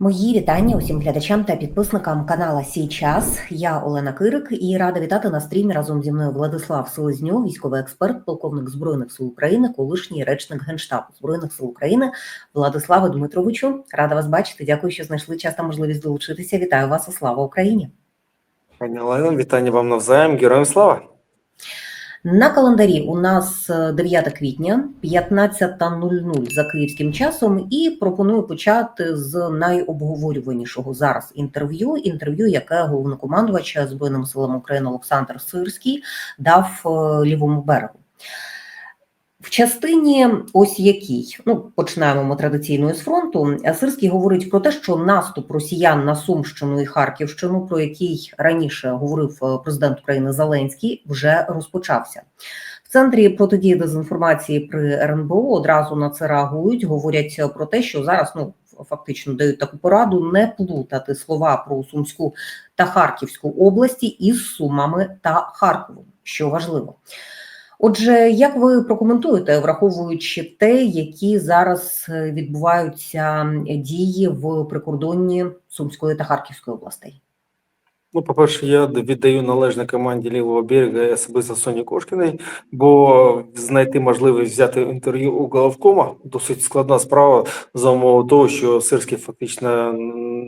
Мої вітання усім глядачам та підписникам канала Сій час. Я Олена Кирик і рада вітати на стрімі разом зі мною Владислав Селезньов, військовий експерт, полковник збройних сил України, колишній речник генштабу збройних сил України. Владиславе Дмитровичу, рада вас бачити. Дякую, що знайшли час та можливість долучитися. Вітаю вас і слава Україні! Пані Олено, вітання вам навзаєм. Героям слава! На календарі у нас е, 9 квітня, 15.00 за київським часом, і пропоную почати з найобговорюванішого зараз інтерв'ю. Інтерв'ю, яке головнокомандувач Збройним силам України Олександр Сирський дав е, лівому берегу. В частині ось якій, ну починаємо ми традиційно з фронту. Сирський говорить про те, що наступ росіян на Сумщину і Харківщину, про який раніше говорив е, президент України Зеленський, вже розпочався. В центрі протидії дезінформації при РНБО одразу на це реагують. Говорять про те, що зараз ну фактично дають таку пораду не плутати слова про Сумську та Харківську області із Сумами та Харковом, що важливо. Отже, як ви прокоментуєте, враховуючи те, які зараз е, відбуваються дії в прикордонні Сумської та Харківської областей? Ну, по-перше, я віддаю належне команді лівого берега і особисто Соні Кошкіної, бо знайти можливість взяти інтерв'ю у головкома досить складна справа за умови того, що Сирський фактично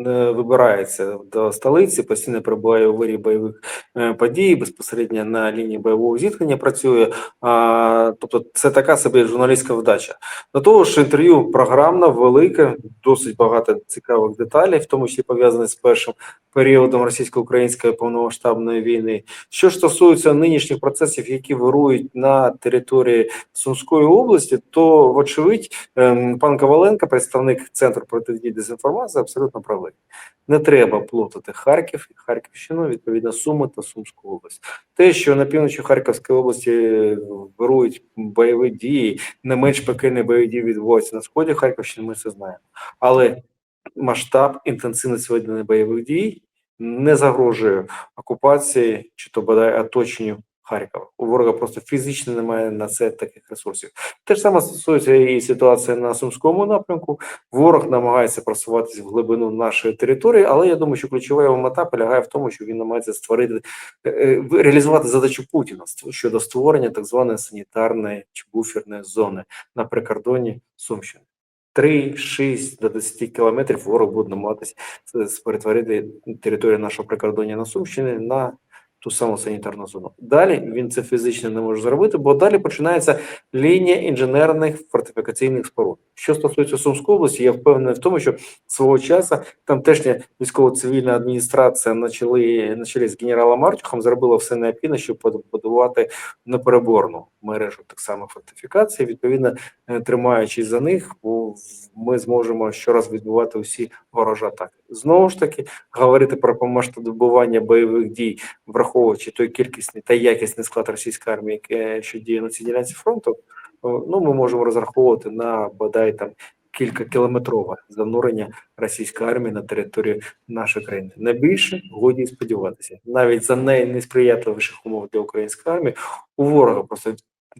не вибирається до столиці, постійно перебуває у вирі бойових е, подій, безпосередньо на лінії бойового зіткнення працює. А, тобто, це така собі журналістська вдача. До того ж, інтерв'ю програмне, велике, досить багато цікавих деталей, в тому числі пов'язаних з першим періодом російсько-української повномасштабної війни. Що стосується нинішніх процесів, які вирують на території Сумської області, то вочевидь ем, пан Коваленко, представник центру протидії дезінформації, абсолютно правий. Не треба плутати Харків і Харківщину, відповідно Суми та Сумську область. Те, що на півночі Харківської області вирують бойові дії, не менш пекельні бойові дії відбуваються на сході Харківщини, ми це знаємо. Але масштаб інтенсивність ведення бойових дій не загрожує окупації чи то бодай оточенню Харкова. У ворога просто фізично немає на це таких ресурсів. Те ж саме стосується і ситуації на сумському напрямку. Ворог намагається просуватися в глибину нашої території, але я думаю, що ключова його мета полягає в тому, що він намагається створити е, реалізувати задачу Путіна щодо створення так званої санітарної чи буферної зони на прикордоні Сумщини. 3-6 до 10 кілометрів ворог буде намагатися перетворити територію нашого прикордоння на Сумщини на ту саму санітарну зону. Далі він це фізично не може зробити, бо далі починається лінія інженерних фортифікаційних споруд. Що стосується Сумської області, я впевнений в тому, що свого часу тамтешня військово-цивільна адміністрація почали, почали з генералом Артюхом, зробила все необхідне, щоб побудувати непереборну мережу так само фортифікації. Відповідно, тримаючись за них, ми зможемо щораз відбувати усі ворожі атаки. Знову ж таки, говорити про масштабування бойових дій, враховуючи той кількісний та якісний склад російської армії, що діє на цій ділянці фронту, ну ми можемо розраховувати на бодай там кількакілометрове занурення російської армії на територію нашої країни. Не більше годі сподіватися, навіть за найнесприятливіших умов для української армії у ворога просто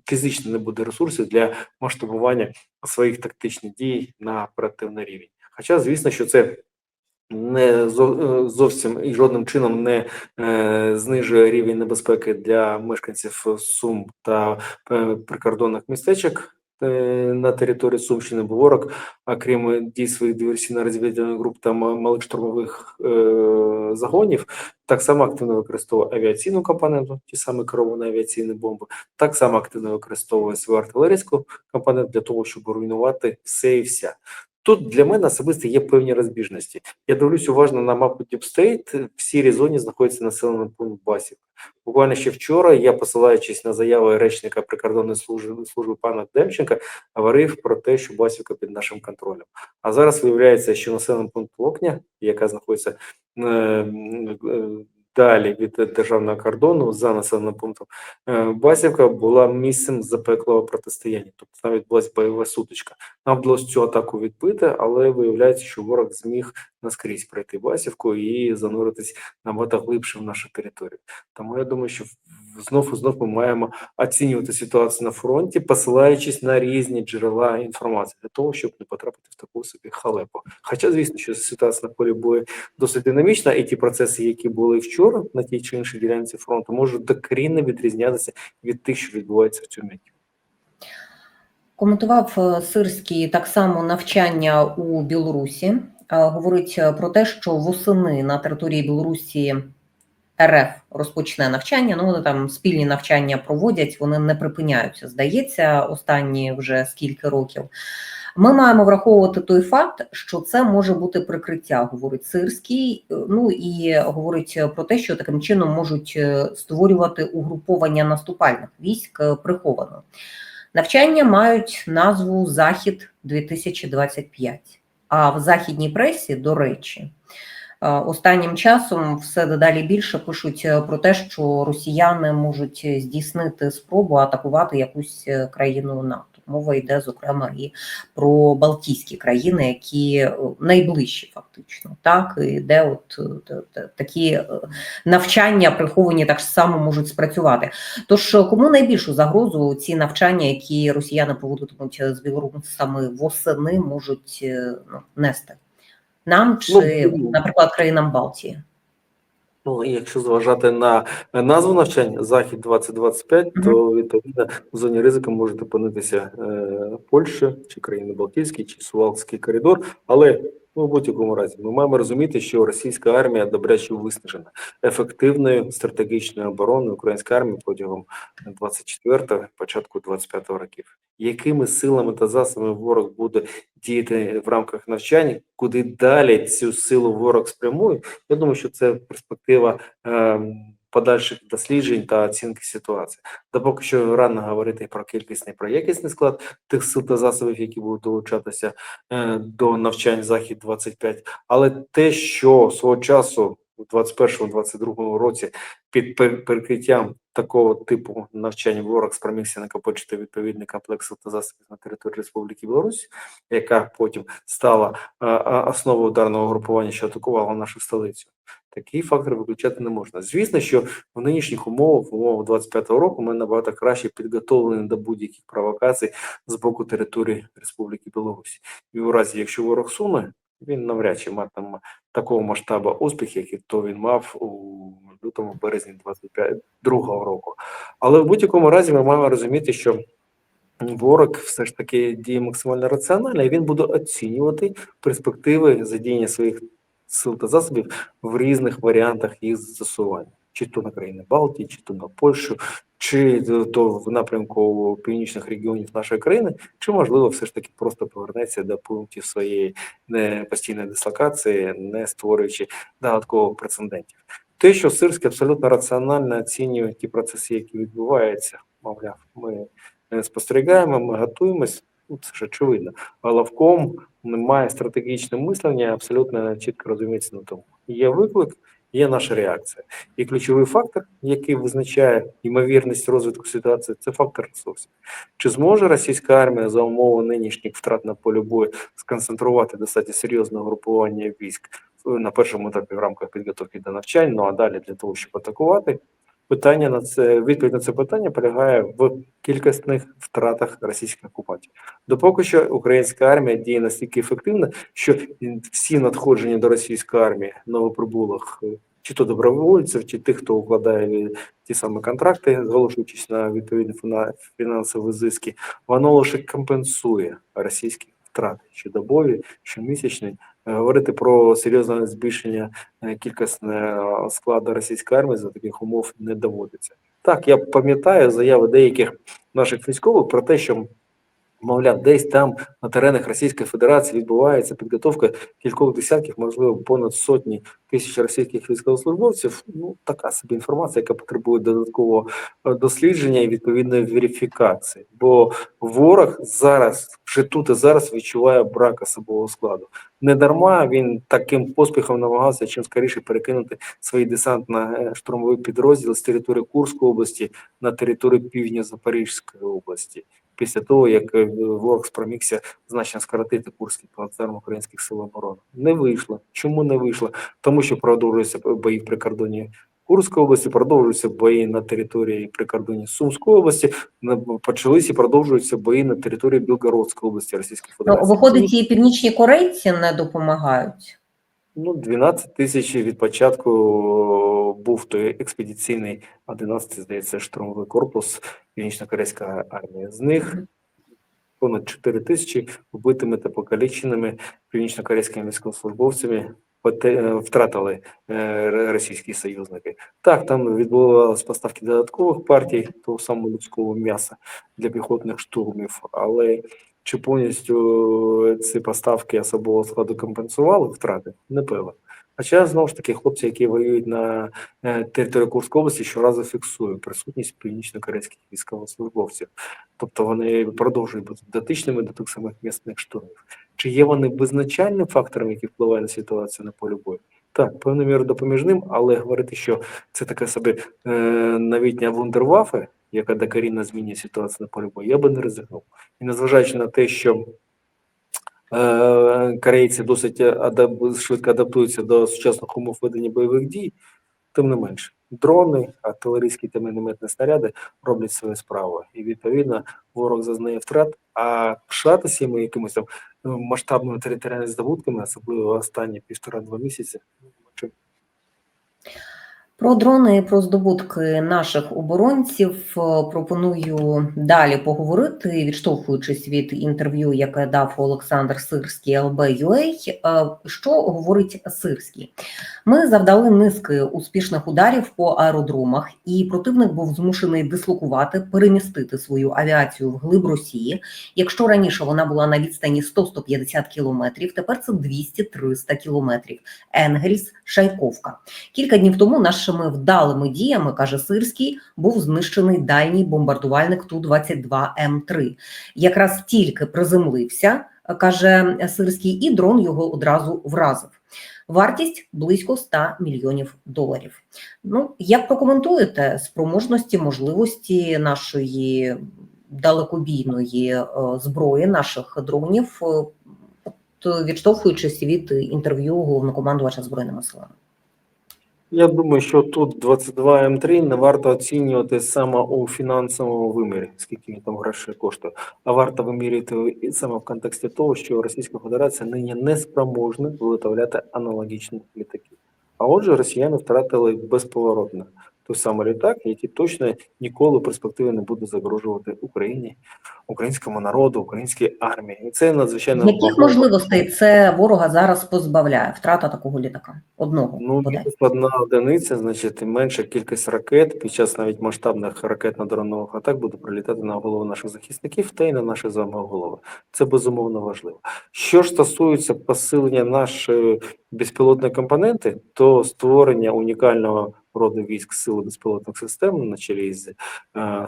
фізично не буде ресурсів для масштабування своїх тактичних дій на оперативний рівень. Хоча, звісно, що це не зовсім і жодним чином не е, знижує рівень небезпеки для мешканців Сум та е, прикордонних містечок е, на території Сумщини, бо ворог, окрім дій своїх диверсійно-розвідувальних груп та малих штурмових е, загонів, так само активно використовує авіаційну компоненту, ті самі керовані авіаційні бомби, так само активно використовує свою артилерійську компоненту для того, щоб руйнувати все і вся. Тут для мене особисто є певні розбіжності. Я дивлюсь уважно на мапу State, в сірій зоні знаходиться населений пункт Басів. Буквально ще вчора я, посилаючись на заяви речника прикордонної служби служби пана Демченка, говорив про те, що Басівка під нашим контролем. А зараз виявляється, що населений пункт Локня, яка знаходиться е, е, далі від державного кордону за населеним пунктом е, Басівка була місцем запеклого протистояння, тобто навіть була бойова сутичка. Нам вдалося цю атаку відбити, але виявляється, що ворог зміг наскрізь пройти Басівку і зануритись набагато глибше в нашу територію. Тому я думаю, що знов і знов ми маємо оцінювати ситуацію на фронті, посилаючись на різні джерела інформації для того, щоб не потрапити в таку собі халепу. Хоча, звісно, що ситуація на полі бою досить динамічна, і ті процеси, які були вчора на тій чи іншій ділянці фронту, можуть докорінно відрізнятися від тих, що відбувається в цю мить. Коментував е, Сирський так само навчання у Білорусі. Е, Говорить про те, що восени на території Білорусі РФ розпочне навчання. Ну вони там спільні навчання проводять, вони не припиняються. Здається, останні вже скільки років. Ми маємо враховувати той факт, що це може бути прикриття, говорить Сирський. Е, Ну і говорить про те, що таким чином можуть е, створювати угруповання наступальних військ е, приховано. Навчання мають назву Захід 2025. А в західній пресі, до речі, останнім часом все дедалі більше пишуть е, про те, що росіяни можуть здійснити спробу атакувати якусь е, країну НАТО. Мова йде зокрема і про Балтійські країни, які е, найближчі, фактично, так і де от е, такі е, навчання приховані так само можуть спрацювати. Тож е, кому найбільшу загрозу ці навчання, які росіяни проводитимуть е, з білорусами восени, можуть е, ну, нести? Нам чи, Ну, наприклад, країнам Балтії? Ну, і якщо зважати на назву навчання Захід 2025, то відповідно в зоні ризику можуть опинитися е, Польща чи країни Балтійські, чи Сувалський коридор. Але ну, в будь-якому разі ми маємо розуміти, що російська армія добряче виснажена ефективною стратегічною обороною української армії протягом 24-го, початку 25-го років. Якими силами та засобами ворог буде діяти в рамках навчань, куди далі цю силу ворог спрямує? Я думаю, що це перспектива е, подальших досліджень та оцінки ситуації. Та поки що рано говорити про кількісний про якісний склад тих сил та засобів, які будуть долучатися е, до навчань захід 25 але те, що свого часу у 21-22 році під перекриттям такого типу навчань ворог спромігся накопичити відповідний комплекс та засобів на території Республіки Білорусь, яка потім стала а, а, основою ударного групування, що атакувало нашу столицю. Такий фактор виключати не можна. Звісно, що в нинішніх умовах, в умовах 25-го року, ми набагато краще підготовлені до будь-яких провокацій з боку території Республіки Білорусь. І у разі, якщо ворог суне, він навряд чи матиме такого масштабу успіх, який то він мав у лютому березні 22-го року. Але в будь-якому разі ми маємо розуміти, що ворог все ж таки діє максимально раціонально, і він буде оцінювати перспективи задіяння своїх сил та засобів в різних варіантах їх застосування, чи то на країни Балтії, чи то на Польщу, чи то в напрямку північних регіонів нашої країни, чи можливо все ж таки просто повернеться до пунктів своєї не постійної дислокації, не створюючи додаткових прецедентів. Те, що Сирський абсолютно раціонально оцінює ті процеси, які відбуваються, мовляв, ми е, спостерігаємо, ми готуємось. Ну, це ж очевидно. Головком немає стратегічного мислення, абсолютно чітко розуміється на тому. Є виклик, є наша реакція. І ключовий фактор, який визначає ймовірність розвитку ситуації, це фактор ресурсів. Чи зможе російська армія за умови нинішніх втрат на полі бою сконцентрувати достатньо серйозне групування військ е, на першому етапі в рамках підготовки до навчань, ну а далі для того, щоб атакувати? Питання на це відповідь на це питання полягає в кількісних втратах російських окупантів. Допоки що українська армія діє настільки ефективно, що всі надходження до російської армії новоприбулих, е, чи то добровольців, чи тих, хто укладає ті самі контракти, зголошуючись на відповідні фінансові зиски, воно лише компенсує російські втрати щодобові, щомісячні. Е, Говорити про серйозне збільшення е, кількісного складу російської армії за таких умов не доводиться. Так, я пам'ятаю заяви деяких наших військових про те, що мовляв, десь там на теренах Російської Федерації відбувається підготовка кількох десятків, можливо, понад сотні тисяч російських військовослужбовців. Ну така собі інформація, яка потребує додаткового е, дослідження і відповідної верифікації. Бо ворог зараз вже тут і зараз відчуває брак особового складу. Не дарма він таким поспіхом намагався чим скоріше перекинути свої десантно-штурмові підрозділи з території Курської області на територію півдня Запорізької області. Після того, як е, ворог спромігся значно скоротити Курський плацдарм українських сил оборони, не вийшло. Чому не вийшло? Тому що продовжуються бої в прикордонні Курської області, продовжуються бої на території прикордонні Сумської області, почалися і продовжуються бої на території Білгородської області Російської Ну, Федерації. виходить, і північні корейці не допомагають. Ну, 12 тисяч від початку був той експедиційний 11, здається, штурмовий корпус Північно-Корейська армія. З них понад 4 тисячі вбитими та покаліченими північно-корейськими військовослужбовцями е, втратили е, російські союзники. Так, там відбувалися поставки додаткових партій того самого людського м'яса для піхотних штурмів, але чи повністю ці поставки особового складу компенсували втрати? Не певно. Хоча знову ж таки хлопці, які воюють на е, території Курської області, щоразу фіксують присутність північно-корейських військовослужбовців. Тобто вони продовжують бути дотичними до тих самих місних штурмів. Чи є вони визначальним фактором, який впливає на ситуацію на полі бою? Так, певною мірою допоміжним, але говорити, що це таке собі е, новітня вундервафе, яка докорінно змінює ситуацію на полі бою, я би не ризикнув. І незважаючи на те, що е, корейці досить адап- швидко адаптуються до сучасних умов ведення бойових дій, тим не менше, дрони, артилерійські та мінометні снаряди роблять свою справу. І відповідно ворог зазнає втрат, а пишатися ми якимось там е, масштабними територіальними здобутками, особливо останні півтора-два місяці. Про дрони про здобутки наших оборонців е, пропоную далі поговорити, відштовхуючись від інтерв'ю, яке дав Олександр Сирський ЛБ.UA. Е, Що говорить Сирський? Ми завдали низки успішних ударів по аеродромах, і противник був змушений дислокувати, перемістити свою авіацію в глиб Росії. Якщо раніше вона була на відстані 100-150 кілометрів, тепер це 200-300 кілометрів. Енгельс, Шайковка. Кілька днів тому нашими вдалими діями, каже Сирський, був знищений дальній бомбардувальник Ту-22М3. Якраз тільки приземлився, каже Сирський, і дрон його одразу вразив. Вартість близько 100 мільйонів доларів. Ну, як прокоментуєте спроможності, можливості нашої далекобійної е, зброї, наших дронів, е, відштовхуючись від інтерв'ю головнокомандувача збройними силами? Я думаю, що тут 22 М3 не варто оцінювати саме у фінансовому вимірі, скільки він там грошей коштує, а варто вимірювати саме в контексті того, що Російська Федерація нині не спроможна виготовляти аналогічні літаки. А отже, росіяни втратили безповоротно той самий літак, який точно ніколи в перспективі не буде загрожувати Україні, українському народу, українській армії. І це надзвичайно Яких важливо. можливостей це ворога зараз позбавляє втрата такого літака? Одного Ну, складна одиниця, значить, менша кількість ракет під час навіть масштабних ракетно-дронових атак буде прилітати на голову наших захисників та й на наші з вами голови. Це безумовно важливо. Що ж стосується посилення нашої безпілотної компоненти, то створення унікального роду військ сили безпілотних систем на чолі з е,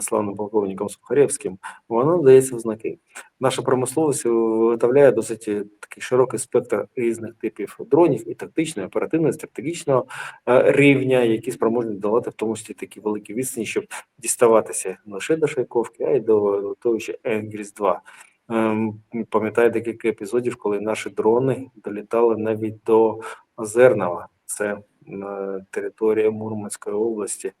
славним полковником Сухаревським, воно дається в знаки. Наша промисловість виготовляє досить е, такий широкий спектр різних типів дронів і тактичного, і оперативного, і стратегічного е, рівня, які спроможні долати в тому числі такі великі відстані, щоб діставатися не лише до Шайковки, а й до литовища Енгріс 2 Ем, Пам'ятаю декілька епізодів, коли наші дрони долітали навіть до Озерного, це на території Мурманської області.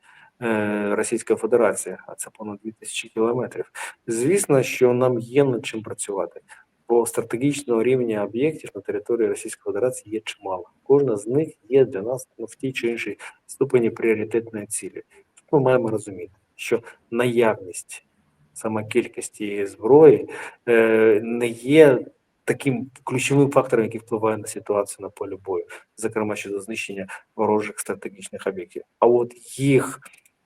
е, Російська Федерація, а це понад 2000 кілометрів. Звісно, що нам є над чим працювати, бо стратегічного рівня об'єктів на території Російської Федерації є чимало. Кожна з них є для нас ну, в тій чи іншій ступені пріоритетної цілі. Ми маємо розуміти, що наявність саме кількості зброї е, не є таким ключовим фактором, який впливає на ситуацію на полі бою, зокрема щодо знищення ворожих стратегічних об'єктів. А от їх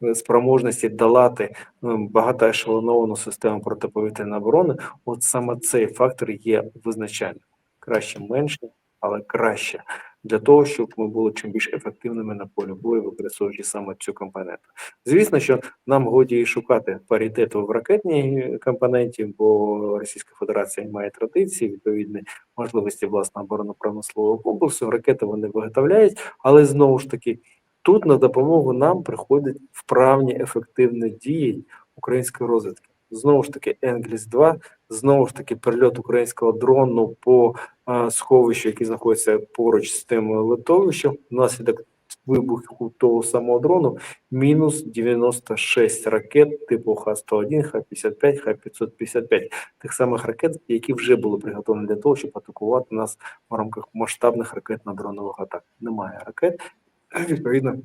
е, спроможності долати ем, багатоешелоновану систему протиповітряної оборони, от саме цей фактор є визначальним. Краще менше, але краще для того, щоб ми були чим більш ефективними на полі бою, використовуючи саме цю компоненту. Звісно, що нам годі шукати паритету в ракетній компоненті, бо Російська Федерація має традиції, відповідні можливості власного оборонно-промислового комплексу. Ракети вони виготовляють, але знову ж таки. Тут на допомогу нам приходять вправні ефективні дії української розвідки. Знову ж таки, Енгліс 2 знову ж таки перельот українського дрону по а, сховищу, які знаходяться поруч з тим литовищем, внаслідок вибуху того самого дрону мінус 96 ракет типу Х-101, Х-55, Х-555, тих самих ракет, які вже були приготовлені для того, щоб атакувати нас в рамках масштабних ракетно-дронових атак. Немає ракет, відповідно.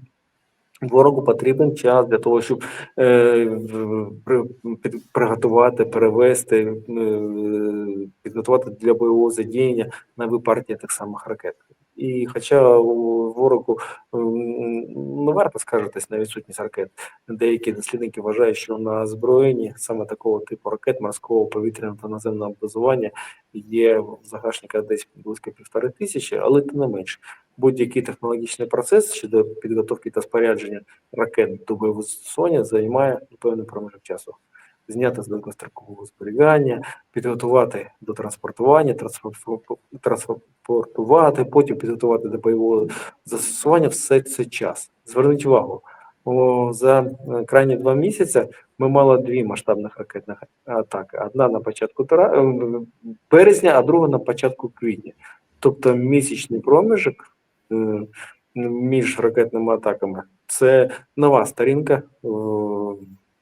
Ворогу потрібен час для того, щоб е, при- приготувати, перевести, е, підготувати для бойового задіяння нові партії тих самих ракет. І хоча ворогу м, не варто скаржитись на відсутність ракет, деякі дослідники вважають, що на озброєнні саме такого типу ракет морського повітряного та наземного базування є в загашниках десь близько півтори тисячі, але тим не менш будь-який технологічний процес щодо підготовки та спорядження ракет до бойового застосування займає певний проміжок часу. Зняти з довгострокового зберігання, підготувати до транспортування, транспортувати, потім підготувати до бойового застосування все це час. Зверніть увагу, за е, крайні два місяці ми мали дві масштабних ракетних атаки. Одна на початку е, березня, а друга на початку квітня. Тобто місячний проміжок між ракетними атаками це нова сторінка е,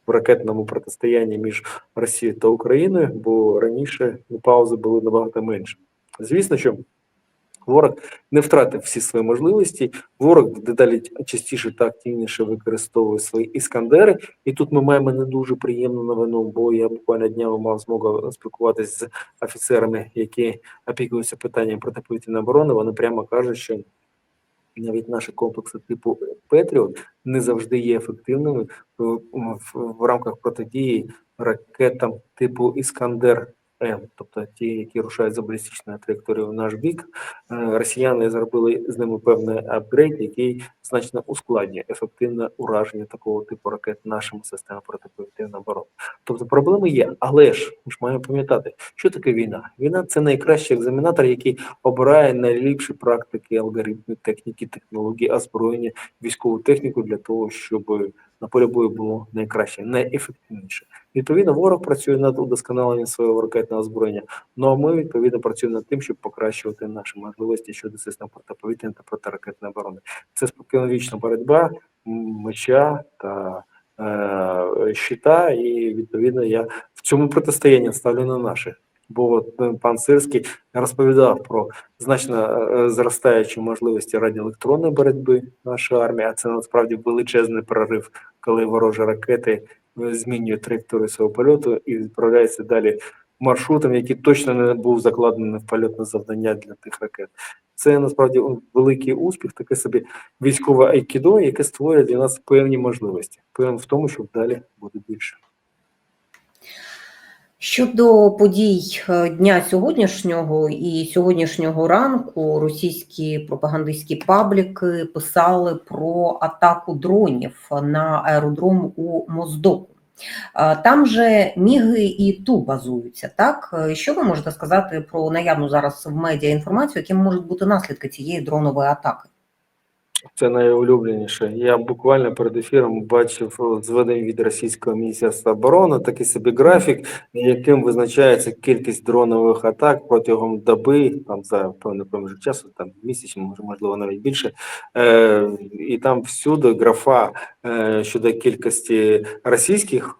в ракетному протистоянні між Росією та Україною, бо раніше паузи були набагато менше. Звісно, що ворог не втратив всі свої можливості. Ворог дедалі частіше та активніше використовує свої іскандери. І тут ми маємо не дуже приємну новину, бо я буквально днями мав змогу спілкуватися з офіцерами, які опікуються питанням протиповітряної оборони. Вони прямо кажуть, що навіть наші комплекси типу Петріот не завжди є ефективними в, в, в рамках протидії ракетам типу Іскандер М, тобто ті, які рушають за балістичною траєкторією в наш бік. Е, Росіяни зробили з ними певний апгрейд, який значно ускладнює ефективне ураження такого типу ракет нашими системами протиповітряної оборони. Тобто проблеми є, але ж ми ж маємо пам'ятати, що таке війна. Війна це найкращий екзаменатор, який обирає найліпші практики, алгоритми, техніки, технології, озброєння, військову техніку для того, щоб на полі бою було найкраще, найефективніше. Відповідно, ворог працює над удосконаленням свого ракетного озброєння. Ну а ми відповідно працюємо над тим, щоб покращувати наші можливості щодо систем протиповітряної та протиракетної оборони. Це спокійновічна боротьба меча та е, щита, і відповідно я в цьому протистоянні ставлю на наше. Бо е, пан Сирський розповідав про значно е, зростаючі можливості радіоелектронної боротьби нашої армії, а це насправді величезний прорив, коли ворожі ракети е, змінюють траєкторію свого польоту і відправляються далі маршрутом, який точно не був закладений в польотне завдання для тих ракет. Це насправді великий успіх, таке собі військове айкідо, яке створює для нас певні можливості. Певен в тому, що далі буде більше. Щодо подій е, дня сьогоднішнього і сьогоднішнього ранку російські пропагандистські пабліки писали про атаку дронів на аеродром у Моздоку. Е, Там же міги і ту базуються. Так Е, що ви можете сказати про наявну зараз в медіа інформацію, яким можуть бути наслідки цієї дронової атаки? Це найулюбленіше. Я буквально перед ефіром бачив зведення від російського міністерства оборони, такий собі графік, яким визначається кількість дронових атак протягом доби, там за певний проміжок часу, там місяць, може, можливо, навіть більше. Е, і там всюди графа е, щодо кількості російських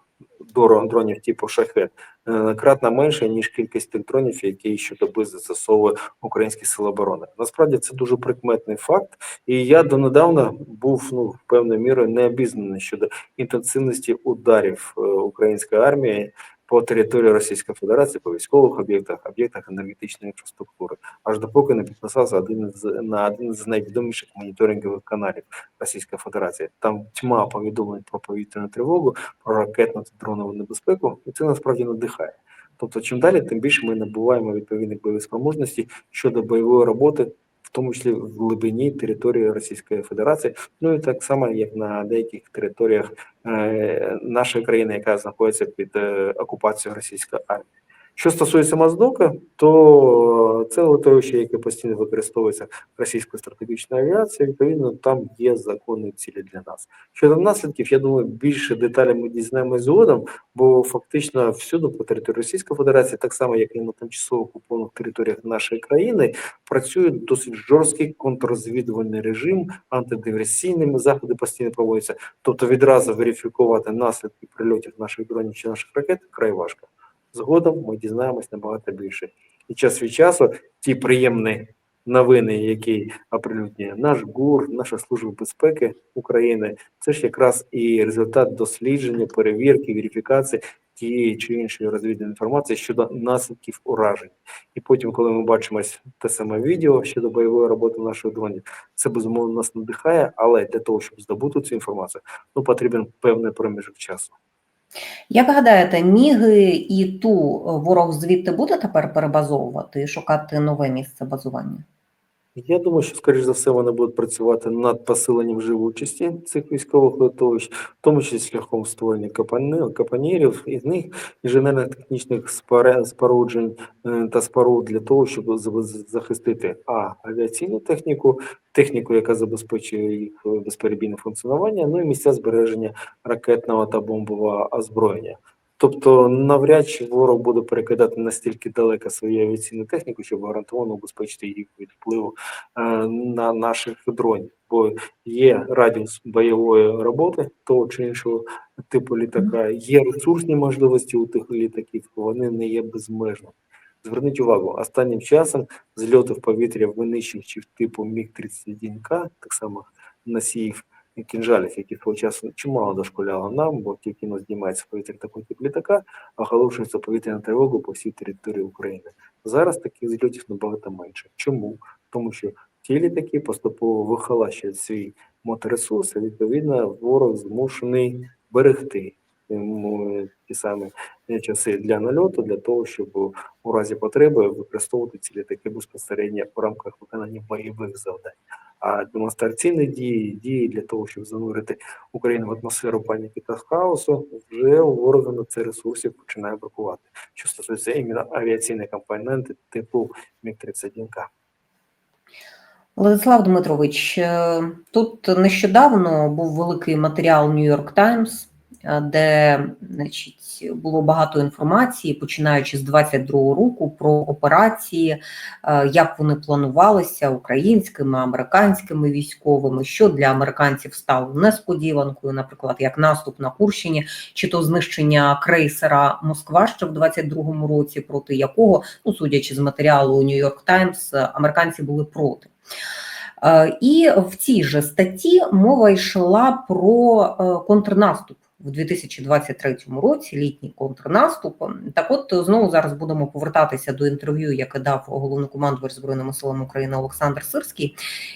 дро- дронів типу шахет е, кратно менше, ніж кількість тих дронів, які щодоби застосовує українські сили оборони. Насправді це дуже прикметний факт. І я донедавна був ну певною мірою не обізнаний щодо інтенсивності ударів е, української армії по території Російської Федерації, по військових об'єктах, об'єктах енергетичної інфраструктури, аж допоки не підписався один з на один з найвідоміших моніторингових каналів Російської Федерації. Там тьма повідомлень про повітряну тривогу, про ракетну та дронову небезпеку, і це насправді надихає. Тобто, чим далі, тим більше ми набуваємо відповідних бойових спроможностей щодо бойової роботи тому числі в глибині території Російської Федерації, ну і так само, як на деяких територіях е, нашої країни, яка знаходиться під е, окупацією російської армії. Що стосується Моздока, то це литовище, яке постійно використовується російською стратегічною авіацією, відповідно, там є законні цілі для нас. Щодо наслідків, я думаю, більше деталей ми дізнаємось згодом, бо фактично всюди по території Російської Федерації, так само як і на тимчасово окупованих територіях нашої країни, працює досить жорсткий контррозвідувальний режим, антидиверсійними заходи постійно проводяться. Тобто відразу верифікувати наслідки прильотів наших дронів чи наших ракет край важко. Згодом ми дізнаємось набагато більше. І час від часу ті приємні новини, які оприлюднює наш ГУР, наша служба безпеки України, це ж якраз і результат дослідження, перевірки, верифікації тієї чи іншої розвідувальної інформації щодо наслідків уражень. І потім, коли ми бачимо те саме відео щодо бойової роботи наших дронів, це безумовно нас надихає, але для того, щоб здобути цю інформацію, ну потрібен певний проміжок часу. Як гадаєте, міги і ту ворог звідти буде тепер перебазовувати і шукати нове місце базування? Я думаю, що, скоріш за все, вони будуть працювати над посиленням живучості цих військових литовищ, в тому числі шляхом створення капонірів, із них інженерно-технічних споруджень е, та споруд для того, щоб захистити а авіаційну техніку, техніку, яка забезпечує їх безперебійне функціонування, ну і місця збереження ракетного та бомбового озброєння. Тобто навряд чи ворог буде перекидати настільки далеко свою авіаційну техніку, щоб гарантовано убезпечити їх від впливу е, на наших дронів. Бо є радіус бойової роботи того чи іншого типу літака, є ресурсні можливості у тих літаків, вони не є безмежними. Зверніть увагу, останнім часом зльоти в повітря винищувачів типу Міг-31К, так само носіїв кінжалів, які свого часу чимало дошкуляло нам, бо тільки нас знімається повітря такий тип літака, оголошується повітряна тривога по всій території України. Зараз таких зльотів набагато менше. Чому? Тому що ті літаки поступово вихолащують свій моторесурс, і відповідно ворог змушений берегти ті самі е, часи для нальоту, для того, щоб у разі потреби використовувати ці літаки безпосередньо в рамках виконання бойових завдань. А демонстраційні дії, дії для того, щоб занурити Україну в атмосферу паніки та хаосу, вже у ворога на це ресурсів починає бракувати. Що стосується іменно авіаційної компоненти типу Міг-31К. Владислав Дмитрович, е, тут нещодавно був великий матеріал New York Times, де значить, було багато інформації, починаючи з 22-го року, про операції, е, як вони планувалися українськими, американськими військовими, що для американців стало несподіванкою, наприклад, як наступ на Курщині, чи то знищення крейсера Москва ще в 22-му році, проти якого, ну судячи з матеріалу York Times, американці були проти. Е, І в цій же статті мова йшла про е, контрнаступ в 2023 році, літній контрнаступ. Так, от знову зараз будемо повертатися до інтерв'ю, яке дав головнокомандувач збройними силами України Олександр Сирський.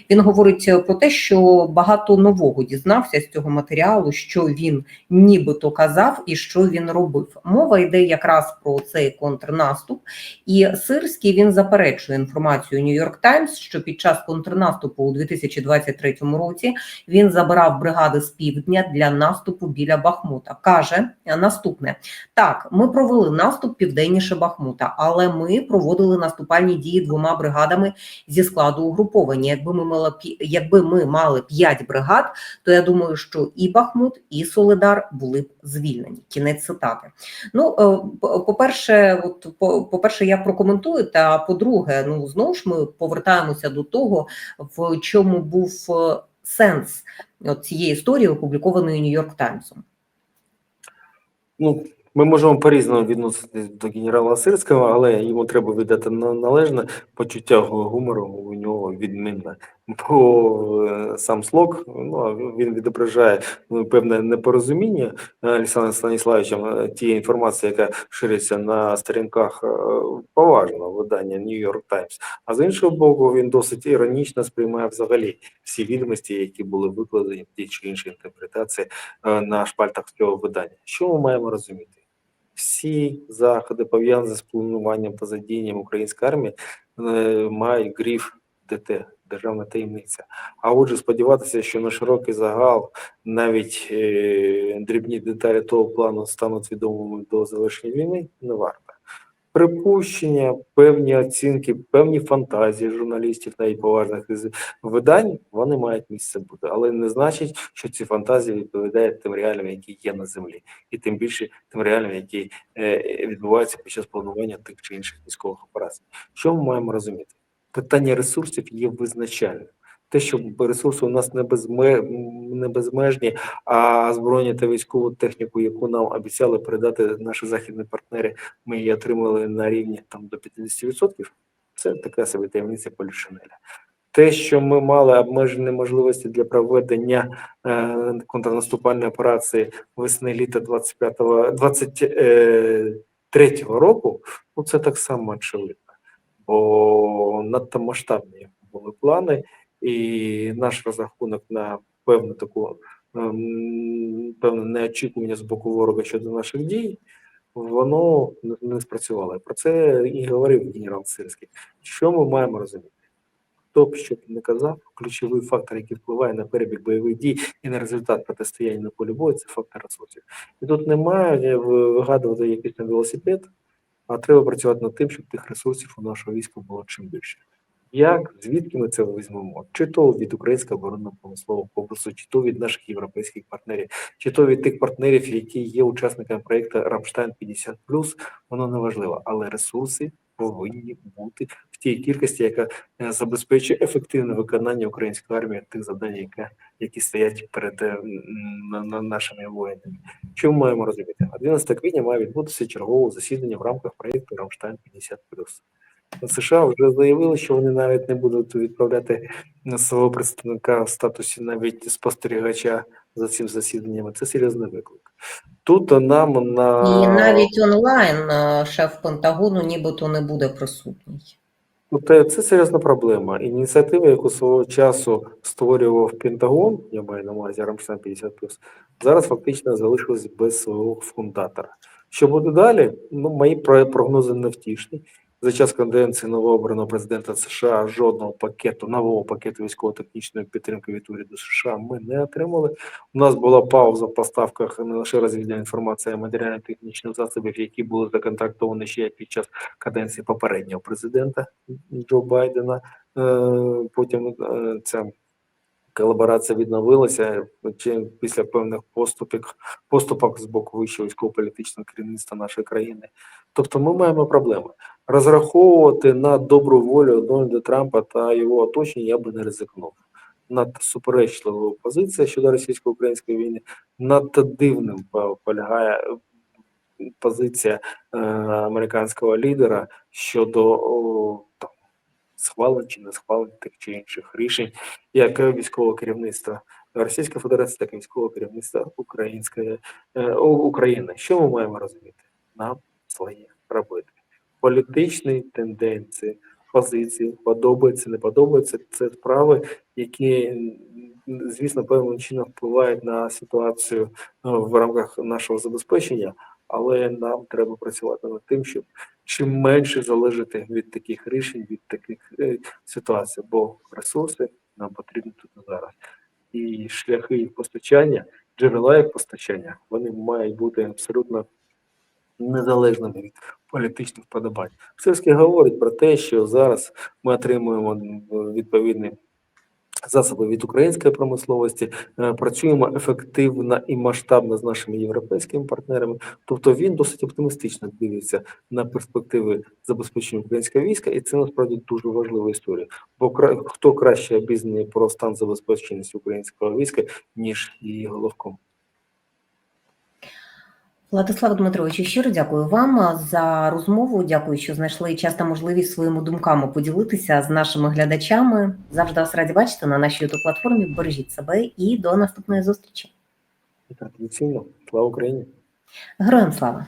Він говорить про те, що багато нового дізнався з цього матеріалу, що він нібито казав і що він робив. Мова йде якраз про цей контрнаступ. І Сирський він заперечує інформацію York Times, що під час контрнаступу у 2023 році він забирав бригади з півдня для наступу біля Бахмута. Каже наступне: так, ми провели наступ південніше Бахмута, але ми проводили наступальні дії двома бригадами зі складу угруповання. Якби ми мали якби ми мали п'ять бригад, то я думаю, що і Бахмут, і Солидар були б звільнені. Кінець цитати. Ну, е, по- по-перше, от по- по-перше, я прокоментую. Та по-друге, ну знову ж ми повертаємося до того, в чому був е, сенс цієї історії, опублікованої Нью-Йорк Таймсом. Ну, ми можемо по-різному відноситись до генерала Сирського, але йому треба віддати на- належне почуття гумору у нього відмінне. Бо е, сам слог ну, він відображає ну, певне непорозуміння е, Олександром Станіславовичем е, тієї інформації, яка шириться на сторінках поважного видання York Times. А з іншого боку, він досить іронічно сприймає взагалі всі відомості, які були викладені в тій чи іншій інтерпретації на шпальтах цього видання. Що ми маємо розуміти? Всі заходи пов'язані з плануванням та задіянням української армії е, мають гриф ДТ державна таємниця. А отже, сподіватися, що на широкий загал навіть е, дрібні деталі того плану стануть відомими до завершення війни, не варто. Припущення, певні оцінки, певні фантазії журналістів, навіть поважних із видань, вони мають місце бути, але не значить, що ці фантазії відповідають тим реаліям, які є на землі, і тим більше тим реаліям, які е, відбуваються під час планування тих чи інших військових операцій. Що ми маємо розуміти? Питання ресурсів є визначальним. Те, що ресурси у нас не, безме, не безмежні, а збройні та військову техніку, яку нам обіцяли передати наші західні партнери, ми її отримали на рівні там до 50%, це така собі таємниця Полішинеля. Те, що ми мали обмежені можливості для проведення е, контрнаступальної операції весни літа 25-го, 23-го року, ну це так само очевидно, бо надто масштабні були плани, і наш розрахунок на певну таку ем, певне неочікування з боку ворога щодо наших дій, воно не- спрацювало. Про це і говорив генерал Сирський. Що ми маємо розуміти? Хто б що не казав, ключовий фактор, який впливає на перебіг бойових дій і на результат протистояння на полі бою, це фактор ресурсів. І тут немає вигадувати якийсь на велосипед, а треба працювати над тим, щоб тих ресурсів у нашого війська було чим більше. Як, звідки ми це візьмемо? Чи то від українського оборонного промислового комплексу, чи то від наших європейських партнерів, чи то від тих партнерів, які є учасниками проєкту Рамштайн 50 воно не важливо, але ресурси повинні бути в тій кількості, яка е, забезпечує ефективне виконання української армії тих завдань, яке, які стоять перед е, на, на нашими воїнами. Що ми маємо розуміти? 11 квітня має відбутися чергове засідання в рамках проєкту Рамштайн 50 США вже заявили, що вони навіть не будуть відправляти свого представника в статусі навіть спостерігача за цим засіданням. Це серйозний виклик. Тут нам на І навіть онлайн е, шеф Пентагону нібито не буде присутній. Тобто це серйозна проблема. Ініціатива, яку свого часу створював Пентагон, я маю на увазі Рамштайн 50 зараз фактично залишилась без свого фундатора. Що буде далі? Ну, мої про- прогнози невтішні. За час каденції новообраного президента США жодного пакету, нового пакету військово-технічної підтримки від уряду США ми не отримали. У нас була пауза в поставках не лише розвідня інформації, а матеріально-технічних засобів, які були законтрактовані ще під час каденції попереднього президента Джо Байдена. Е, Потім е, ця колаборація відновилася після певних поступок, поступок з боку вищого військово-політичного керівництва нашої країни. Тобто ми маємо проблеми. Розраховувати на добру волю Дональда Трампа та його оточення я би не ризикнув. Надто суперечлива позиція щодо російсько-української війни, надто дивним полягає позиція е, американського лідера щодо о, там, схвалень чи не схвалень тих чи інших рішень, як військового керівництва Російської Федерації, так і військового керівництва Української е, України. Що ми маємо розуміти? Нам своє робити. Політичні тенденції, позиції, подобається, не подобається. Це справи, які, звісно, певним чином впливають на ситуацію е, в рамках нашого забезпечення, але нам треба працювати над тим, щоб чим менше залежати від таких рішень, від таких е, ситуацій, бо ресурси нам потрібні тут і зараз. І шляхи їх постачання, джерела їх постачання, вони мають бути абсолютно незалежними від політичних вподобань. Сирський говорить про те, що зараз ми отримуємо відповідні засоби від української промисловості, е, працюємо ефективно і масштабно з нашими європейськими партнерами. Тобто він досить оптимістично дивиться на перспективи забезпечення українського війська, і це насправді дуже важлива історія. Бо хто краще обізнаний про стан забезпеченості українського війська, ніж її головком. Владислав Дмитровичу, щиро дякую вам за розмову. Дякую, що знайшли час та можливість своїми думками поділитися з нашими глядачами. Завжди вас раді бачити на нашій youtube платформі. Бережіть себе і до наступної зустрічі. Традиційно слава Україні! Героям слава!